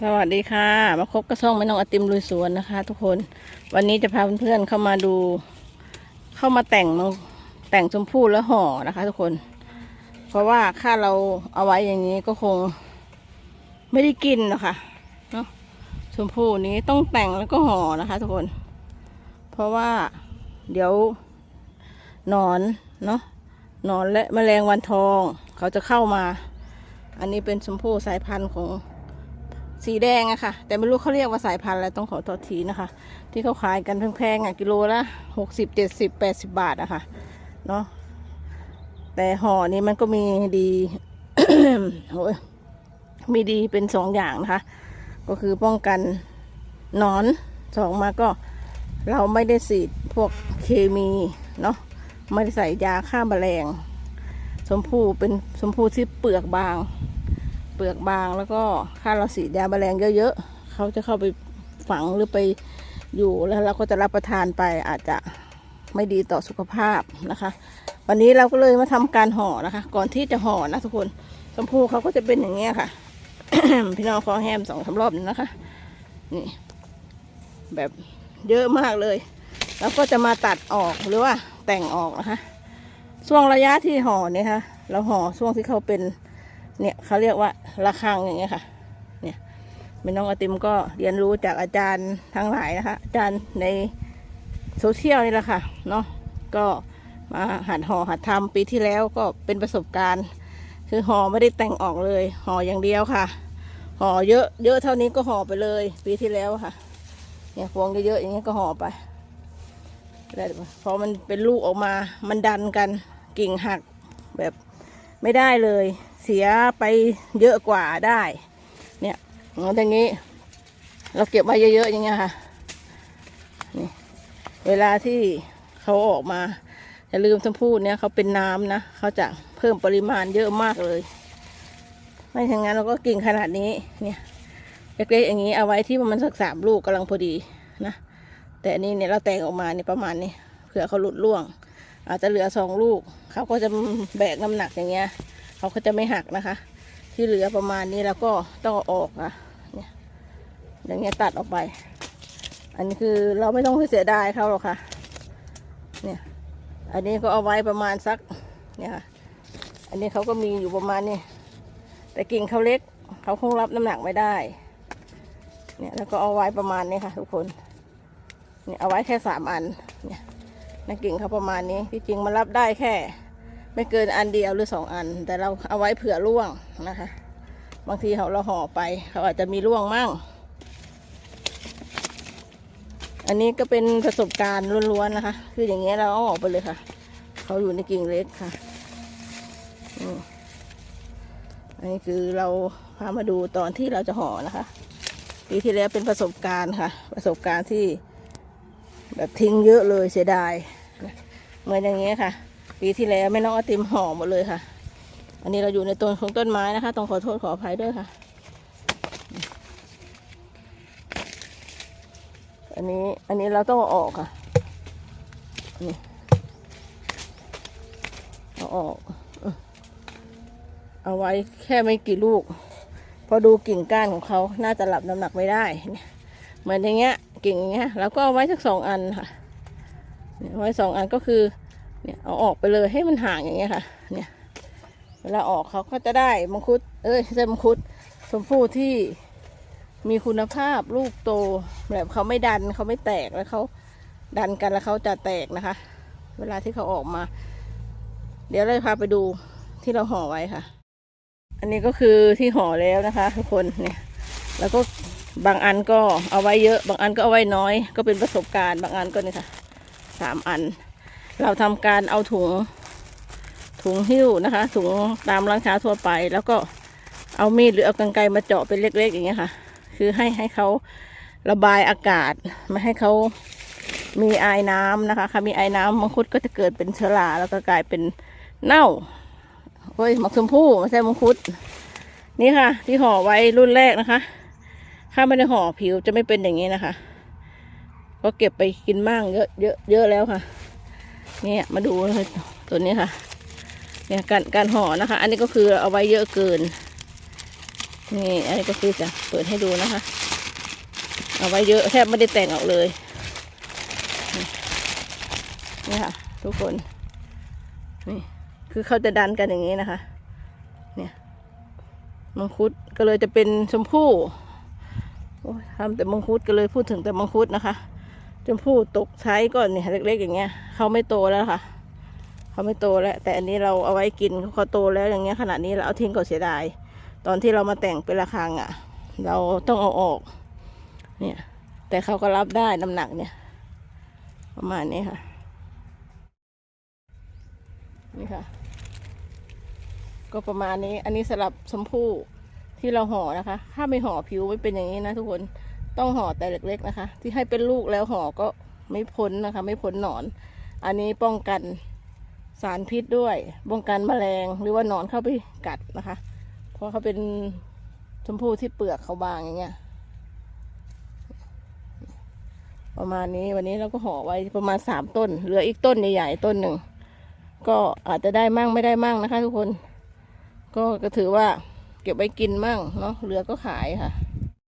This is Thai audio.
สวัสดีค่ะ มาพบกระซ่องแม่น้องอติมลุยสวนนะคะ ทุกคนวันนี้จะพาเพื่อนๆเข้ามาดู เข้ามาแต่งมังแต่งชมพู่แล้วห่อนะคะ ทุกคน เพราะว่าถ้าเราเอาไว้อย่างนี้ก็คงไม่ได้กินหรอกค่ะเนาะชมพู่นี้ต้องแต่งแล้วก็ห่อนะคะ ทุกคน เพราะว่าเดี๋ยวหนอนเนาะหนอนและแมลงวันทอง เขาจะเข้ามา อันนี้เป็นชมพู่สายพันธุ์ของ สีแดงอะค่ะ แต่ไม่รู้เขาเรียกว่าสายพันธุ์อะไรต้องขอโทษทีนะคะ ที่เขาขายกันแพงๆอะกิโลละหกสิบเจ็ดสิบแปดสิบบาทอะค่ะเนาะแต่ห่อนี้มันก็มีดีโอ้ยมีดีเป็นสองอย่างนะคะ ก็คือป้องกันนอนสองมาก็เราไม่ได้ฉีดพวกเคมีเนาะไม่ได้ใส่ยาฆ่าแมลง ชมพู่เป็นชมพู่ที่เปลือกบาง ลือกบางแล้วก็ถ้าเราสีดยาแมลงเยอะๆเขาจะเข้าไปฝังหรือไปอยู่แล้วเราก็จะรับประทานไปอาจจะไม่ดีต่อสุขภาพนะคะ วันนี้เราก็เลยมาทำการห่อนะคะ ก่อนที่จะห่อนะทุกคนชมพูเขาก็จะเป็นอย่างเงี้ยค่ะ พี่น้องขอแฮมสองสารอบนึงนะคะ นี่ แบบเยอะมากเลย แล้วก็จะมาตัดออกหรือว่าแต่งออกนะคะช่วงระยะที่ห่อเนี่ยค่ะเราห่อช่วงที่เขาเป็น เนี่ยเขาเรียกว่าระฆังอย่างเงี้ยค่ะ เนี่ยเป็นน้องอติมก็เรียนรู้จากอาจารย์ทั้งหลายนะคะ อาจารย์ในโซเชียลนี่แหละค่ะ เนาะก็มาหัดห่อหัดทำปีที่แล้วก็เป็นประสบการณ์ คือห่อไม่ได้แต่งออกเลย ห่ออย่างเดียวค่ะห่อเยอะเยอะเท่านี้ก็ห่อไปเลย ปีที่แล้วค่ะ เนี่ยพวงเยอะๆอย่างเงี้ยก็ห่อไปแล้วพอมันเป็นลูกออกมามันดันกันกิ่งหักแบบไม่ได้เลย เสียไปเยอะกว่าได้ เนี่ยอย่างนี้ เราเก็บไว้เยอะๆอย่างเงี้ยค่ะนี่เวลาที่เขาออกมาอย่าลืมชมพู่เนี่ยเขาเป็นน้ำนะเขาจะเพิ่มปริมาณเยอะมากเลย ไม่อย่างนั้นเราก็กิ่งขนาดนี้เนี่ยเล็กๆอย่างนี้เอาไว้ที่มันสักสามลูกกำลังพอดีนะแต่อันนี้เนี่ยเราแต่งออกมาเนี่ยประมาณนี้เผื่อเขาหลุดร่วง อาจจะเหลือสองลูกเขาก็จะแบกน้ำหนักอย่างเงี้ย เขาก็จะไม่หักนะคะ ที่เหลือประมาณนี้แล้วก็ต้องเอาออกอะเนี่ยอย่างเงี้ยตัดออกไป อันนี้คือเราไม่ต้องเสียดายเขาหรอกค่ะ เนี่ย อันนี้ก็เอาไว้ประมาณสักเนี่ยค่ะอันนี้เขาก็มีอยู่ประมาณนี้แต่กิ่งเขาเล็กเขาคงรับน้ำหนักไม่ได้ เนี่ยแล้วก็เอาไว้ประมาณนี้ค่ะ ทุกคน เนี่ยเอาไว้แค่สามอัน เนี่ยในกิ่งเขาประมาณนี้ที่จริงมันรับได้แค่ ไม่เกินอันเดียวหรือสองอัน แต่เราเอาไว้เผื่อร่วงนะคะ บางทีเขาเราห่อไปเขาอาจจะมีร่วงมั่ง อันนี้ก็เป็นประสบการณ์ล้วนๆนะคะ คืออย่างเงี้ยเราเอาออกไปเลยค่ะ เขาอยู่ในกิ่งเล็กค่ะอันนี้คือเราพามาดูตอนที่เราจะห่อนะคะปีที่แล้วเป็นประสบการณ์ค่ะ ประสบการณ์ที่แบบทิ้งเยอะเลยเสียดายเหมือนอย่างเงี้ยค่ะ ปีที่แล้วแม่น้องไอติมห่อหมดเลยค่ะ อันนี้เราอยู่ในต้นของต้นไม้นะคะ ต้องขอโทษขออภัยด้วยค่ะ อันนี้อันนี้เราต้องเอาออกค่ะนี่เอาออกเอาไว้แค่ไม่กี่ลูก พอดูกิ่งก้านของเขาน่าจะหลับน้ำหนักไม่ได้เนี่ยเหมือนอย่างเงี้ย กิ่งอย่างเงี้ยเราก็เอาไว้สักสองอันค่ะเอาไว้สองอันก็คือ เนี่ยเอาออกไปเลยให้มันห่างอย่างเงี้ยค่ะ เนี่ย เวลาออกเขาก็จะได้มังคุด เอ้ยไม่ใช่มังคุดชมพู่ที่มีคุณภาพลูกโตแบบเขาไม่ดันเขาไม่แตกแล้วเขาดันกันแล้วเขาจะแตกนะคะ เวลาที่เขาออกมา เดี๋ยวเราพาไปดูที่เราห่อไว้ค่ะ อันนี้ก็คือที่ห่อแล้วนะคะทุกคนเนี่ย แล้วก็บางอันก็เอาไว้เยอะ บางอันก็เอาไว้น้อย ก็เป็นประสบการณ์ บางอันก็นี่ค่ะสามอัน เราทำการเอาถุงถุงหิ้วนะคะ ถุงตามร้านค้าทั่วไป แล้วก็เอามีดหรือเอากรรไกรมาเจาะเป็นเล็ก ๆ อย่างเงี้ยค่ะ คือให้ให้เขาระบายอากาศไม่ให้เขามีไอายน้ำนะคะค่ะมีไอายน้ำมังคุดก็จะเกิดเป็นเชื้อราแล้วก็กลายเป็นเน่าโอ้ยมักชมพู่ไม่ใช่มังคุด นี่ค่ะ ที่ห่อไว้รุ่นแรกนะคะถ้าไม่ได้ห่อผิวจะไม่เป็นอย่างนี้นะคะ ก็เก็บไปกินมั่งเยอะเยอะเยอะแล้วค่ะ เนี่ยมาดูตัวนี้ค่ะ เนี่ยการการห่อนะคะ อันนี้ก็คือเอาไว้เยอะเกิน นี่ อันนี้ก็คือจะเปิดให้ดูนะคะ เอาไว้เยอะแทบไม่ได้แต่งออกเลย นี่ค่ะ ทุกคน นี่ คือเขาจะดันกันอย่างนี้นะคะ เนี่ย มังคุดก็เลยจะเป็นชมพู่ทำแต่มังคุดก็เลยพูดถึงแต่มังคุดนะคะ ชมพู่ตกใช้ก่อนเนี่ยเล็กๆอย่างเงี้ยเขาไม่โตแล้วค่ะเขาไม่โตแล้ว แต่อันนี้เราเอาไว้กินเขาโตแล้วอย่างเงี้ยขนาดนี้เราเอาทิ้งก็เสียดายตอนที่เรามาแต่งเป็นระฆังอะ เราต้องเอาออก เนี่ย แต่เขาก็รับได้น้ำหนักเนี่ย ประมาณนี้ค่ะ นี่ค่ะ ก็ประมาณนี้ อันนี้สำหรับชมพู่ที่เราห่อนะคะ ถ้าไม่ห่อผิวไม่เป็นอย่างนี้นะทุกคน ต้องห่อแต่เล็กๆนะคะ ที่ให้เป็นลูกแล้วห่อก็ไม่พ้นนะคะ ไม่พ้นหนอน อันนี้ป้องกันสารพิษด้วยป้องกันแมลงหรือว่าหนอนเข้าไปกัดนะคะ เพราะเขาเป็นชมพู่ที่เปลือกเขาบางอย่างเงี้ยประมาณนี้วันนี้เราก็ห่อไว้ประมาณสามต้น เหลืออีกต้นใหญ่ๆต้นหนึ่ง ก็อาจจะได้มั่งไม่ได้มั่งนะคะ ทุกคน ก็ก็ถือว่าเก็บไว้กินมั่งเนาะเหลือก็ขายค่ะ